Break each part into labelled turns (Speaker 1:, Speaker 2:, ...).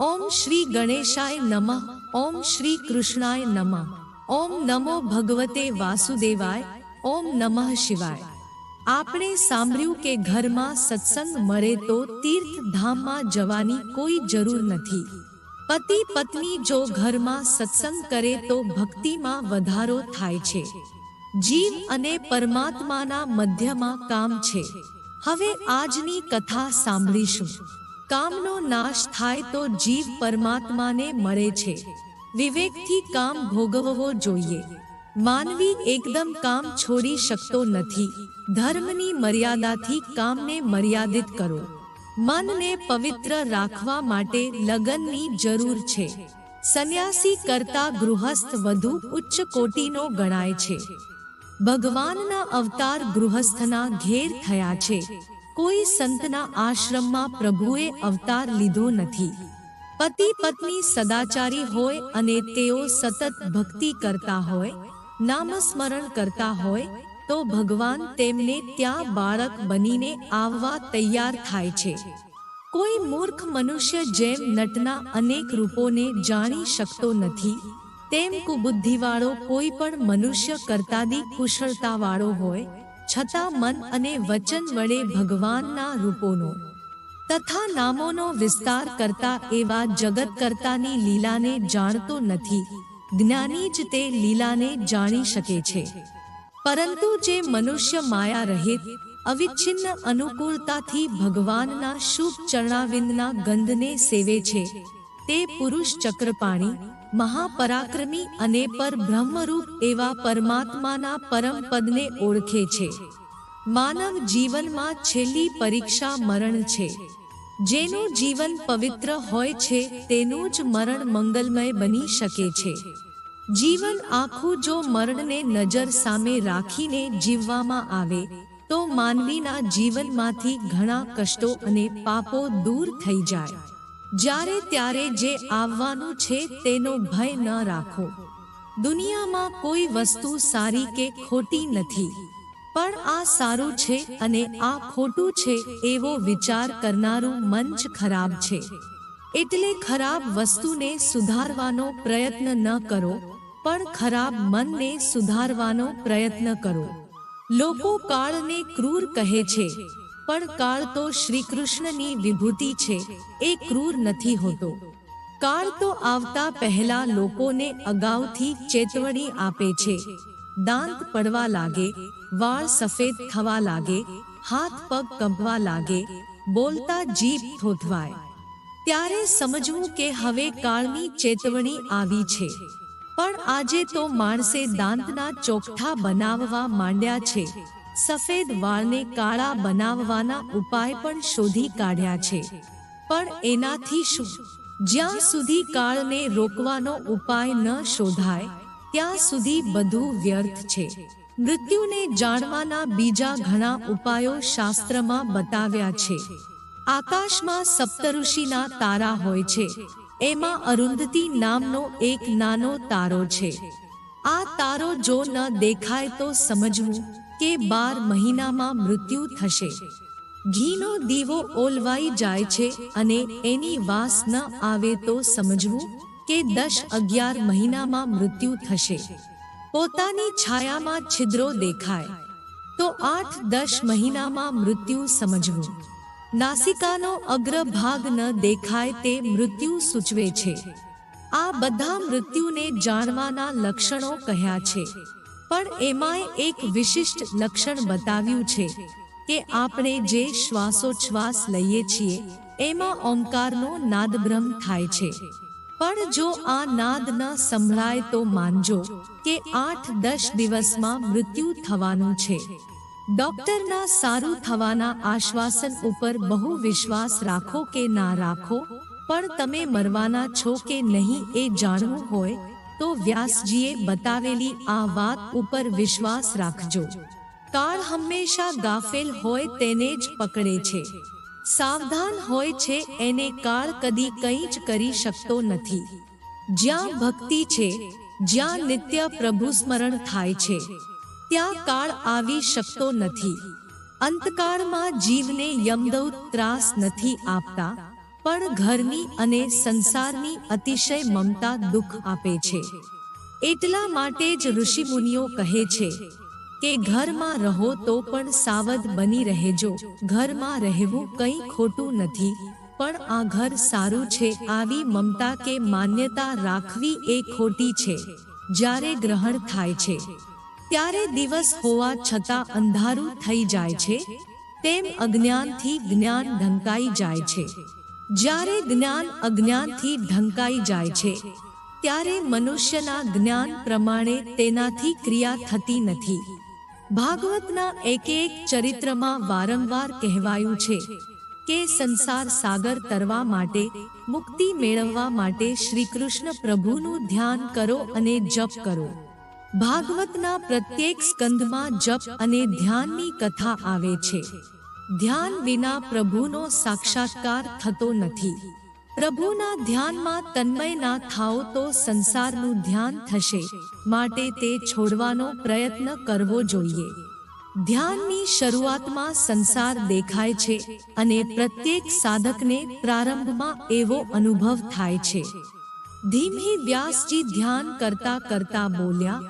Speaker 1: ઓમ શ્રી ગણેશાય નમઃ, ઓમ શ્રી કૃષ્ણાય નમઃ, ઓમ નમો ભગવતે વાસુદેવાય, ઓમ નમઃ શિવાય. આપણે સાંભળ્યું કે ઘરમાં સત્સંગ મળે તો તીર્થધામમાં જવાની કોઈ જરૂર નથી. પતિ પત્ની જો ઘરમાં સત્સંગ કરે તો ભક્તિમાં વધારો થાય છે. જીવ અને પરમાત્માના મધ્યમાં કામ છે. હવે આજની કથા સાંભળીશું. કામનો નાશ થાય તો જીવ પરમાત્માને મળે છે. વિવેકથી કામ ભોગવવો જોઈએ. માનવી એકદમ કામ છોડી શકતો નથી. ધર્મની મર્યાદાથી કામને મર્યાદિત કરો. મનને પવિત્ર રાખવા માટે લગનની જરૂર છે. સંન્યાસી કરતા ગૃહસ્થ વધુ ઉચ્ચ કોટીનો ગણાય છે. ભગવાનના અવતાર ગૃહસ્થના ઘેર થયા છે. કોઈ સંતના આશ્રમમાં પ્રભુએ અવતાર લીધો નથી. પતિ પત્ની સદાચારી હોય અને તેઓ સતત ભક્તિ કરતા હોય, નામસ્મરણ કરતા હોય, તો ભગવાન તેમને ત્યાં બાળક બનીને આવવા તૈયાર થાય છે. કોઈ મૂર્ખ મનુષ્ય જેમ નટના અનેક રૂપોને જાણી શકતો નથી, તેમ કુબુદ્ધિવાળો કોઈ પણ મનુષ્ય કરતાદી કુશળતાવાળો હોય છતાં મન અને વચન વડે ભગવાનના રૂપોનો, તથા નામોનો વિસ્તાર કરતા એવા જગત કરતાની લીલાને જાણતો નથી. જ્ઞાની જ તે લીલાને જાણી શકે છે. પરંતુ જે મનુષ્ય માયા રહિત, અવિચ્છિન્ન અનુકૂળતાથી ભગવાનના શુભ ચરણાવિંદના ગંધને સેવે છે, તે પુરુષ ચક્રપાણી મહાપરાક્રમી અને પર બ્રહ્મરૂપ એવા પરમાત્માના પરમ પદને ઓળખે છે. માનવ જીવનમાં છેલ્લી પરીક્ષા મરણ છે. જેનું જીવન પવિત્ર હોય છે, તેનું જ મરણ મંગલમય બની શકે છે. જીવન આખું જો મરણને નજર સામે રાખીને જીવવામાં આવે, તો માનવીના જીવનમાંથી ઘણા કષ્ટો અને પાપો દૂર થઈ જાય. જ્યારે ત્યારે જે આવવાનું છે તેનો ભય ન રાખો. દુનિયામાં કોઈ વસ્તુ સારી કે ખોટી નથી. પણ આ સારું છે અને આ ખોટું છે એવો વિચાર કરનારું જ ખરાબ છે. એટલે ખરાબ વસ્તુને સુધારવાનો પ્રયત્ન ન કરો, પણ ખરાબ મનને સુધારવાનો પ્રયત્ન કરો. લોકો કાળને ક્રૂર કહે છે. પણ કાળ તો શ્રી કૃષ્ણની વિભૂતિ છે, એ ક્રૂર નથી હોતો. કાળ તો આવતા પહેલા લોકોને અગાઉથી ચેતવણી આપે છે. દાંત પડવા લાગે, વાળ સફેદ થવા લાગે, હાથ પગ કંપવા લાગે, બોલતા જીભ થોથવાય. ત્યારે સમજવું કે હવે કાળની ચેતવણી આવી છે. પણ આજે તો માણસે દાંતના ચોખ્ઠા બનાવવા માંડ્યા છે. સફેદ વાળને કાળા બનાવવાના ઉપાય પણ શોધી કાઢ્યા છે. પણ એનાથી શું? જ્યાં સુધી કાળને રોકવાનો ઉપાય ન શોધાય, ત્યાં સુધી બધું વ્યર્થ છે. મૃત્યુને જાણવાના બીજા ઘણા ઉપાયો શાસ્ત્રમાં બતાવ્યા છે. આકાશમાં સપ્તઋષિના તારા હોય છે. એમાં અરુંધતી નામનો એક નાનો તારો છે. આ તારો જો ન દેખાય તો સમજવું કે બાર મહિનામાં મૃત્યુ થશે. ઘીનો દીવો ઓલવાઈ જાય છે અને એની વાસ ન આવે તો સમજવું કે દસ અગિયાર મહિનામાં મૃત્યુ થશે. પોતાની છાયામાં છિદ્રો દેખાય. તો આઠ દસ મહિનામાં મૃત્યુ સમજવું. નાસિકાનો અગ્રભાગ ન દેખાય તે મૃત્યુ સૂચવે છે. આ બધા મૃત્યુને જાણવાના લક્ષણો કહ્યા છે. પણ એમાંય એક વિશિષ્ટ લક્ષણ બતાવ્યું છે કે આપણે જે શ્વાસોચ્છ્વાસ લઈએ છીએ, એમાં ઓમકારનો નાદબ્રહ્મ થાય છે. પણ જો આ નાદ ન સંભળાય તો માનજો કે આઠ દસ દિવસમાં મૃત્યુ થવાનું છે. ડોક્ટરના સારું થવાના આશ્વાસન ઉપર બહુ વિશ્વાસ રાખો કે ના રાખો, પણ તમે મરવાના છો કે નહીં એ જાણવું હોય તો વ્યાસજીએ બતાવેલી આ વાત ઉપર વિશ્વાસ રાખજો. કાળ હંમેશા ગાફેલ હોય તેને જ પકડે છે. સાવધાન હોય છે એને કાળ કદી કંઈ જ કરી શકતો નથી. જ્યાં ભક્તિ છે, જ્યાં નિત્ય પ્રભુ સ્મરણ થાય છે, ત્યાં કાળ આવી શકતો નથી. અંતકાળમાં જીવને યમદૌત ત્રાસ નથી આપતા. પણ ઘરની અને સંસારની અતિશય મમતા દુઃખ આપે છે. એટલા માટે જ ઋષિમુનિઓ કહે છે કે ઘરમાં રહો તો પણ સાવધ બની રહેજો. ઘરમાં રહેવું કંઈ ખોટું નથી, પણ આ ઘર સારું છે, આવી મમતા કે માન્યતા રાખવી એ ખોટી છે, જ્યારે ગ્રહણ થાય છે. ત્યારે દિવસ હોવા છતાં અંધારું થઈ જાય છે, તેમ અજ્ઞાનથી જ્ઞાન ઢંકાઈ જાય છે. જ્યારે જ્ઞાન અજ્ઞાનથી ઢંકાઈ જાય છે, ત્યારે મનુષ્યના જ્ઞાન પ્રમાણે તેનાથી ક્રિયા થતી નથી. ભાગવતના એક એક ચરિત્રમાં વારંવાર કહેવાયું છે કે સંસાર સાગર તરવા માટે, મુક્તિ મેળવવા માટે શ્રી કૃષ્ણ પ્રભુનું ધ્યાન કરો અને જપ કરો. ભાગવતના પ્રત્યેક સ્કંદમાં જપ અને ધ્યાનની કથા આવે છે. ધ્યાન વિના પ્રભુનો સાક્ષાત્કાર થતો નથી. પ્રભુના ધ્યાનમાં તન્મય ના થાઓ તો સંસારનું ધ્યાન થશે, માટે તે છોડવાનો પ્રયત્ન કરવો જોઈએ. ધ્યાનની શરૂઆતમાં સંસાર દેખાય છે અને પ્રત્યેક સાધકને પ્રારંભમાં એવો અનુભવ થાય છે. ધીમી વ્યાસજી ધ્યાન કરતા કરતા બોલ્યા,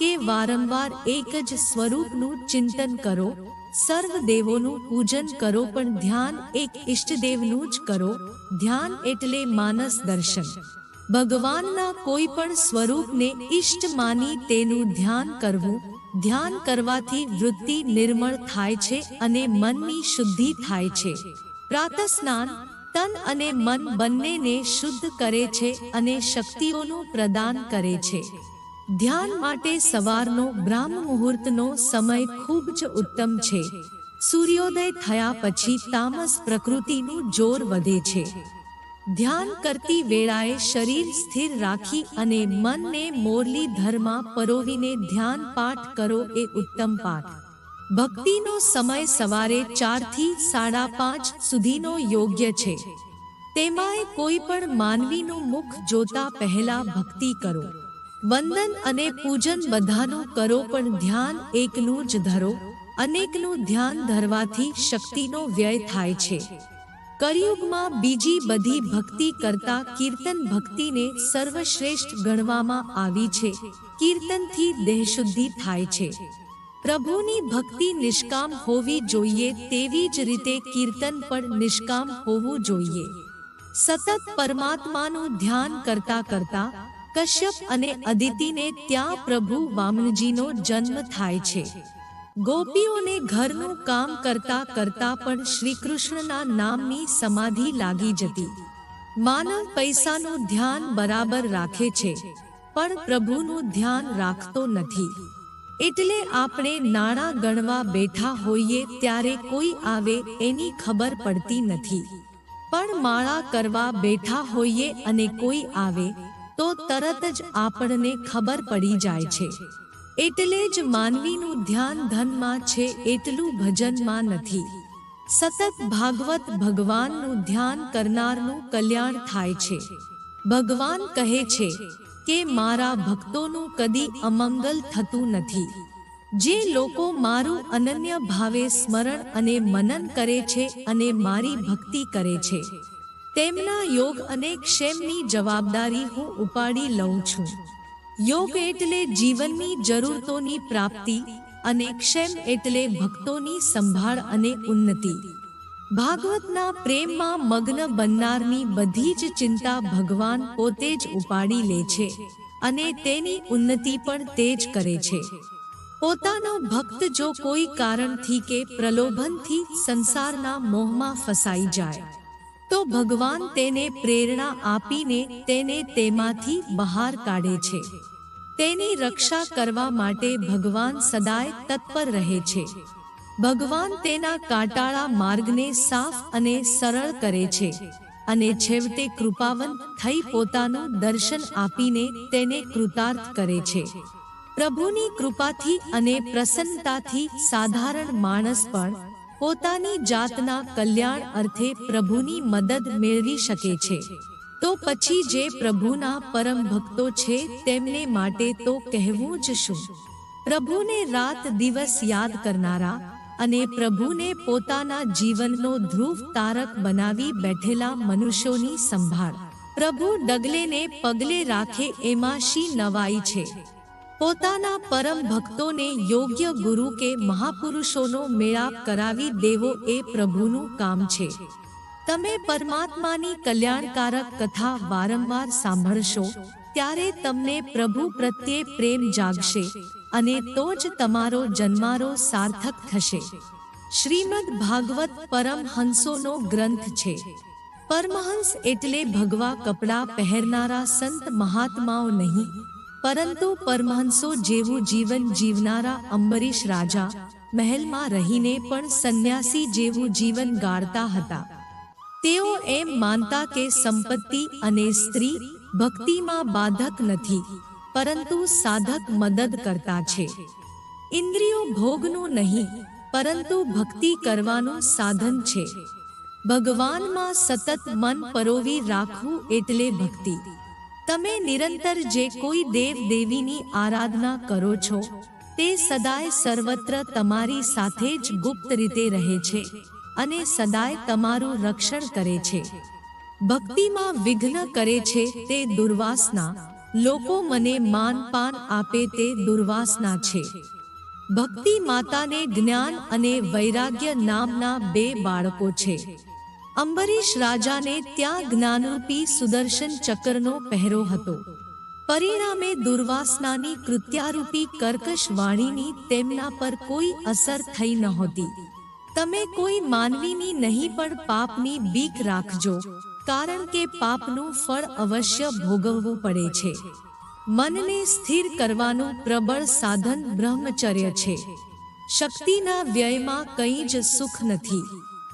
Speaker 1: કે વારંવાર એક જ સ્વરૂપનું ચિંતન કરો સર્વ દેવોનું પૂજન કરો, પણ ધ્યાન એક ઈષ્ટદેવનું જ કરો. ધ્યાન એટલે માનસ દર્શન. ભગવાનના કોઈ પણ સ્વરૂપને ઈષ્ટ માની તેનું ધ્યાન કરવું. ધ્યાન કરવાથી વૃત્તિ નિર્મળ થાય છે અને મનની શુદ્ધિ થાય છે. પ્રાતઃ સ્નાન તન અને મન બંનેને શુદ્ધ કરે છે અને શક્તિઓનું પ્રદાન કરે છે. ધ્યાન માટે સવારનો બ્રાહ્મ મુહૂર્તનો સમય ખૂબ જ ઉત્તમ છે. સૂર્યોદય થયા પછી તામસ પ્રકૃતિનું જોર વધે છે. ધ્યાન કરતી વેળાએ શરીર સ્થિર રાખી અને મનને મોરલી ધરમાં પરોવીને ધ્યાન પાઠ કરો એ ઉત્તમ પાઠ. ભક્તિનો સમય સવારે ચારથી સાડા પાંચ સુધીનો યોગ્ય છે. તેમાંય કોઈ પણ માનવીનું મુખ જોતા પહેલા ભક્તિ કરો. વંદન અને પૂજન બધાનું કરો, પણ ધ્યાન એકનું જ ધરો. અનેકનું ધ્યાન ધરવાથી શક્તિનો વ્યય થાય છે. કળિયુગમાં બીજી બધી ભક્તિ કરતા કીર્તન ભક્તિને સર્વશ્રેષ્ઠ ગણવામાં આવી છે. કીર્તનથી દેહશુદ્ધિ થાય છે. પ્રભુની ભક્તિ નિષ્કામ હોવી જોઈએ તેવી જ રીતે કીર્તન પણ નિષ્કામ હોવું જોઈએ. સતત પરમાત્માનું ધ્યાન કરતા કરતા કશ્યપ અને અદિતિને ત્યાં પ્રભુ વામનજીનો જન્મ થાય છે. ગોપીઓને ઘરનું કામ કરતા કરતા પણ શ્રી કૃષ્ણના નામની સમાધિ લાગી જતી. માનવ પૈસાનું ધ્યાન બરાબર રાખે છે, પણ પ્રભુનું ધ્યાન રાખતો નથી. એટલે આપણે નાણાં ગણવા બેઠા હોઈએ ત્યારે કોઈ આવે એની ખબર પડતી નથી. પણ માળા કરવા બેઠા હોઈએ અને કોઈ આવે તો તરત જ આપણને ખબર પડી જાય છે. એટલે જ માનવીનું ધ્યાન ધનમાં છે એટલું ભજનમાં નથી. સતત ભાગવત ભગવાનનું ધ્યાન કરનારનું કલ્યાણ થાય છે. ભગવાન કહે છે કે મારા ભક્તોનું કદી અમંગલ થતું નથી. જે લોકો મારું અનન્ય ભાવે સ્મરણ અને મનન કરે છે અને મારી ભક્તિ કરે છે. તેમના યોગ અને ક્ષેમની જવાબદારી હું ઉપાડી લઉં છું. યોગ એટલે જીવનની જરૂરતોની પ્રાપ્તિ અને ક્ષેમ એટલે ભક્તોની સંભાળ અને ઉન્નતિ. ભાગવતના પ્રેમમાં મગ્ન બનનારની બધી જ ચિંતા ભગવાન પોતે જ ઉપાડી લે છે અને તેની ઉન્નતિ પણ તે જ કરે છે. પોતાનો ભક્ત જો કોઈ કારણથી કે પ્રલોભનથી સંસારના મોહમાં ફસાઈ જાય તો ભગવાન તેને પ્રેરણા આપીને તેને તેમાંથી બહાર કાઢે છે. તેની રક્ષા કરવા માટે ભગવાન સદાય તત્પર રહે છે. ભગવાન તેના કાટાળા માર્ગને સાફ અને સરળ કરે છે અને છેવટે કૃપાવંત થઈ પોતાનું દર્શન આપીને તેને કૃતાર્થ કરે છે. પ્રભુની કૃપાથી અને પ્રસન્નતાથી સાધારણ માણસ પણ પોતાની જાતના કલ્યાણ અર્થે પ્રભુની મદદ મેળવી શકે છે. તો પછી જે પ્રભુના પરમ ભક્તો છે તેમને માટે તો કહેવું જ શું? પ્રભુને રાત દિવસ યાદ કરનારા અને પ્રભુને પોતાના જીવનનો ધ્રુવ તારક બનાવી બેઠેલા મનુષ્યોની સંભાળ. પ્રભુ ડગલેને પગલે રાખે એમાં શી નવાઈ છે? પોતાના પરમ ભક્તોને યોગ્ય ગુરુ કે મહાપુરુષોનો મેળાપ કરાવી દેવો એ પ્રભુનું કામ છે. તમે પરમાત્માની કલ્યાણકારક કથા વારંવાર સાંભળશો, ત્યારે તમને પ્રભુ પ્રત્યે પ્રેમ જાગશે અને તો જ તમારો જન્મારો સાર્થક થશે. શ્રીમદ ભાગવત પરમહંસોનો ગ્રંથ છે. પરમહંસ એટલે ભગવા કપડાં પહેરનારા સંત મહાત્માઓ નહીં પરંતુ પરમહંસો જેવું જીવન જીવનારા અંબરીશ રાજા મહેલમાં રહીને પણ સંન્યાસી જેવું જીવન ગાળતા હતા. તેઓ એમ માનતા કે સંપત્તિ અને સ્ત્રી ભક્તિમાં બાધક નથી, પરંતુ સાધક મદદ કરતા છે. ઇન્દ્રિયો ભોગનું નહીં, પરંતુ ભક્તિ કરવાનું સાધન છે. ભગવાનમાં સતત મન પરોવી રાખવું એટલે ભક્તિ. તમે નિરંતર જે કોઈ દેવ દેવીની આરાધના કરો છો તે સદાય સર્વત્ર તમારી સાથે જ ગુપ્ત રીતે રહે છે અને સદાય તમારું રક્ષણ કરે છે. ભક્તિમાં વિઘ્ન કરે છે તે દુર્વાસના. લોકો મને માન પાન આપે તે દુર્વાસના છે. ભક્તિ માતાને જ્ઞાન અને વૈરાગ્ય નામના બે બાળકો છે. અંબરીશ રાજાને ત્યાં જ્ઞાનરૂપી સુદર્શન ચક્રનો પહેરો હતો. પરિણામે દુર્વાસનાની કૃત્યારૂપી કર્કશ વાણીની તેમના પર કોઈ અસર થઈ નહોતી. તમે કોઈ માનવીની નહીં પણ પાપની બીક રાખજો, કારણ કે પાપનું ફળ અવશ્ય ભોગવવું પડે છે. મનને સ્થિર કરવાનું પ્રબળ સાધન બ્રહ્મચર્ય છે. શક્તિના વ્યયમાં કંઈ જ સુખ નથી.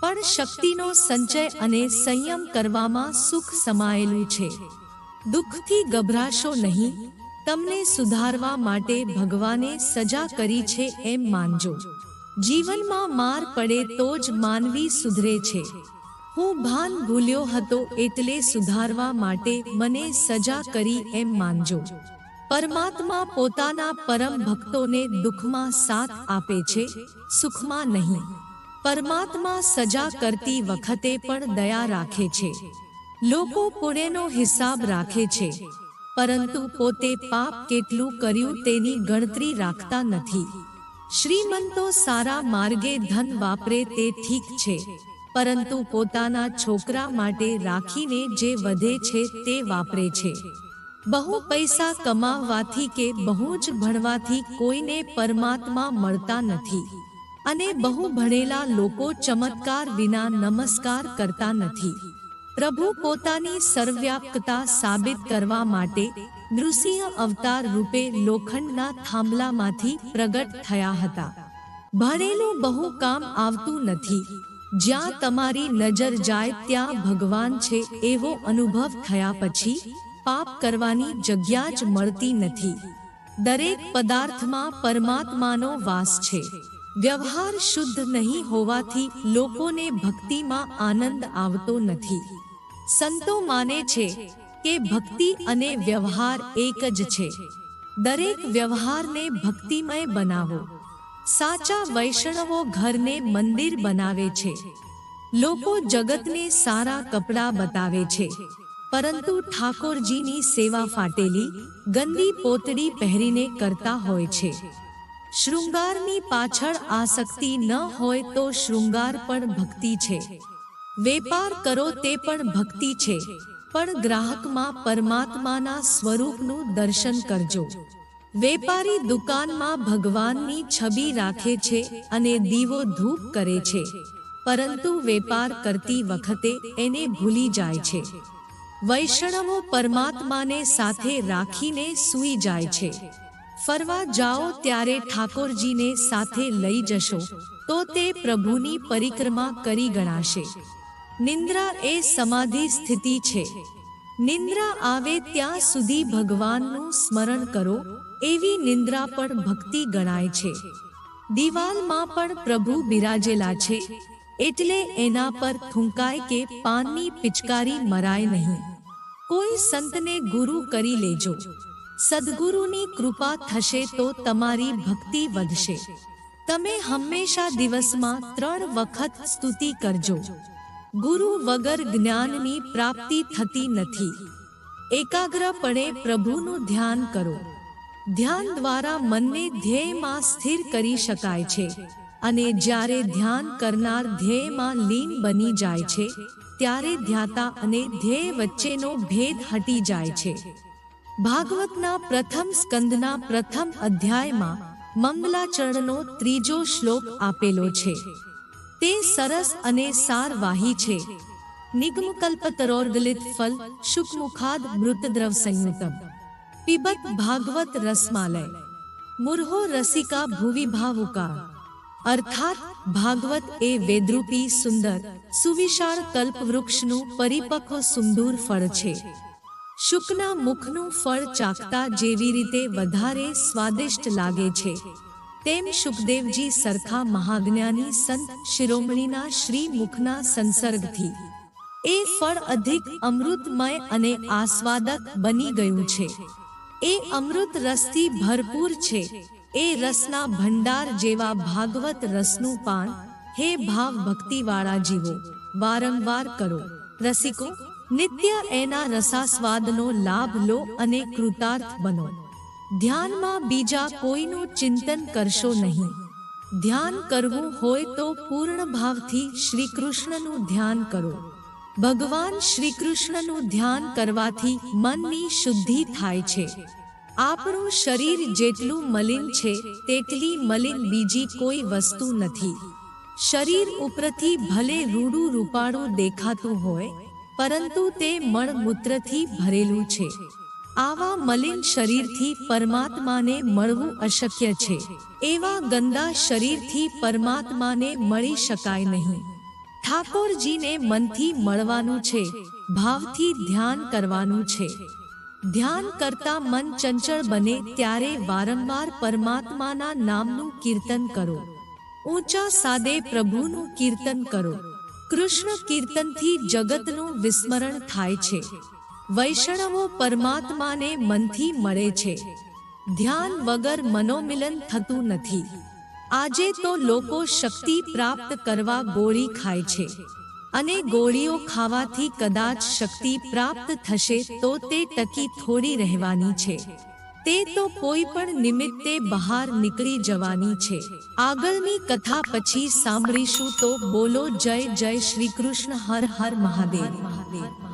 Speaker 1: પણ શક્તિનો સંચય અને સંયમ કરવામાં સુખ સમાયેલું છે. દુઃખથી ગભરાશો નહીં, તમને સુધારવા માટે ભગવાને સજા કરી છે એમ માનજો. જીવનમાં માર પડે તો જ માનવી સુધરે છે. હું ભાન ભૂલ્યો હતો એટલે સુધારવા માટે મને સજા કરી એમ માનજો. પરમાત્મા પોતાના પરમ ભક્તોને દુઃખમાં સાથ આપે છે, સુખમાં નહીં. પરમાત્મા સજા કરતી વખતે પણ દયા રાખે છે. લોકો પુણ્યનો હિસાબ રાખે છે. પરંતુ પોતે પાપ કેટલું કર્યું તેની ગણતરી રાખતા નથી. શ્રીમંતો સારા માર્ગે ધન વાપરે તે ઠીક છે. પરંતુ પોતાના છોકરા માટે રાખીને જે વધે છે તે વાપરે છે. બહુ પૈસા કમાવવાથી કે બહુ જ ભણવાથી કોઈને પરમાત્મા મળતા નથી. અને બહુ ભણેલા લોકો ચમત્કાર વિના નમસ્કાર કરતા નથી. પ્રભુ પોતાની સર્વવ્યાપકતા સાબિત કરવા માટે નૃસિંહ અવતાર રૂપે લોખંડના થાંભલામાંથી પ્રગટ થયા હતા. ભણેલું બહુ કામ આવતું નથી. જ્યાં તમારી નજર જાય ત્યાં ભગવાન છે એવો અનુભવ થયા પછી પાપ કરવાની જગ્યા જ મળતી નથી. દરેક પદાર્થમાં પરમાત્માનો વાસ છે. વ્યવહાર શુદ્ધ નહીં હોવાથી લોકોને ભક્તિમાં આનંદ આવતો નથી. સંતો માને છે કે ભક્તિ અને વ્યવહાર એક જ છે. દરેક વ્યવહારને ભક્તિમય બનાવો. સાચા વૈષ્ણવો ઘરને મંદિર બનાવે છે. લોકો જગતને સારા કપડાં બતાવે છે. પરંતુ ઠાકોરજીની સેવા ફાટેલી, ગંદી પોતડી પહેરીને કરતા હોય છે. શૃંગારની પાછળ આસક્તિ ન હોય તો શૃંગાર પણ ભક્તિ છે. વેપાર કરો તે પણ ભક્તિ છે, પણ ગ્રાહકમાં પરમાત્માના સ્વરૂપનું દર્શન કરજો. વેપારી દુકાનમાં ભગવાનની છબી રાખે છે અને દીવો ધૂપ કરે છે, પરંતુ વેપાર કરતી વખતે એને ભૂલી જાય છે. વૈષ્ણવો પરમાત્માને સાથે રાખીને સૂઈ જાય છે. ફરવા જાઓ ત્યારે ઠાકોરજીને સાથે લઈ જશો, તો તે પ્રભુની પરિક્રમા કરી ગણાશે. નિંદ્રા એ સમાધિ સ્થિતિ છે. નિંદ્રા આવે ત્યાં સુધી ભગવાનનું સ્મરણ કરો, એવી નિંદ્રા પણ ભક્તિ ગણાય છે. દિવાલમાં પણ પ્રભુ બિરાજેલા છે, એટલે એના પર થૂંકાય કે પાનની પિચકારી મરાય નહીં. કોઈ સંતને ગુરુ કરી લેજો. સદગુરુની કૃપા થશે તો તમારી ભક્તિ વધશે. તમે હંમેશા દિવસમાં ત્રણ વખત સ્તુતિ કરજો. ગુરુ વગર જ્ઞાનની પ્રાપ્તિ થતી નથી. એકાગ્રપણે પ્રભુનું ધ્યાન કરો. ધ્યાન દ્વારા મનને ધ્યેયમાં સ્થિર કરી શકાય છે. અને જ્યારે ધ્યાન કરનાર ધ્યેયમાં લીન બની જાય છે, ત્યારે ધ્યાતા અને ધ્યેય વચ્ચેનો ભેદ હટી જાય છે. ભાગવતના પ્રથમ સ્કંદના પ્રથમ અધ્યાયમાં મંગલાચરણનો ત્રીજો શ્લોક આપેલો છે. તે સરસ અને સારવાહી છે. નિગમકલ્પતરોર્ગલિત ફલ શુકમુખાદ મૃતદ્રવ સંયુતમ. પિબત ભાગવત રસમાલય. મુર્હો રસિકા ભુવિ ભાવુકા. અર્થાત, ભાગવત એ વેદરૂપી, સુંદર, સુવિશાળ કલ્પવૃક્ષનું પરિપક્વ સુંદૂર ફળ છે. શુકના મુખનું ફળ ચાખતા જેવી રીતે વધારે સ્વાદિષ્ટ લાગે છે. તેમ શુકદેવજી સરખા મહાજ્ઞાની સંત શિરોમણીના શ્રી મુખના સંસર્ગથી. એ ફળ અધિક અમૃતમય અને આસ્વાદક બની ગયું છે. એ અમૃત રસથી ભરપૂર છે. એ રસના ભંડાર જેવા ભાગવત રસનું પાન. હે ભાવ ભક્તિવાળા જીવો, વારંવાર કરો. રસિકો નિત્ય એના રસાસ્વાદનો લાભ લો અને કૃતાર્થ બનો. ધ્યાનમાં બીજા કોઈનું ચિંતન કરશો નહીં. ધ્યાન કરવું હોય તો પૂર્ણ ભાવથી શ્રી કૃષ્ણનું ધ્યાન કરો. ભગવાન શ્રી કૃષ્ણનું ધ્યાન કરવાથી મનની શુદ્ધિ થાય છે. આપણું શરીર જેટલું મલિન છે, તેટલી મલિન બીજી કોઈ વસ્તુ નથી. શરીર ઉપરથી ભલે રૂડું રૂપાળું દેખાતું હોય પરંતુ તે મળમૂત્રથી ભરેલું છે. આવા મલિન શરીરથી પરમાત્માને મળવું અશક્ય છે. એવા ગંદા શરીરથી પરમાત્માને મળી શકાય નહીં. ઠાકોરજીને મનથી મળવાનું છે, ભાવથી ધ્યાન કરવાનું છે. ધ્યાન કરતા મન ચંચળ બને ત્યારે વારંવાર પરમાત્માના નામનું કીર્તન કરો. ઊંચા સાદે પ્રભુનું કીર્તન કરો. કૃષ્ણ કીર્તનથી જગતનું વિસ્મરણ થાય છે. વૈષ્ણવો પરમાત્માને મનથી મળે છે. ધ્યાન વગર મનોમિલન થતું નથી. આજે તો લોકો શક્તિ પ્રાપ્ત કરવા ગોળી ખાય છે. અને ગોળીઓ ખાવાથી કદાચ શક્તિ પ્રાપ્ત થશે તો તે ટકી થોડી રહેવાની છે. તે તો કોઈ પણ નિમિત્તે બહાર નીકળી જવાની છે. આગળની કથા પછી સાંભળીશું તો બોલો જય જય શ્રી કૃષ્ણ, હર હર મહાદેવ. મહાદેવ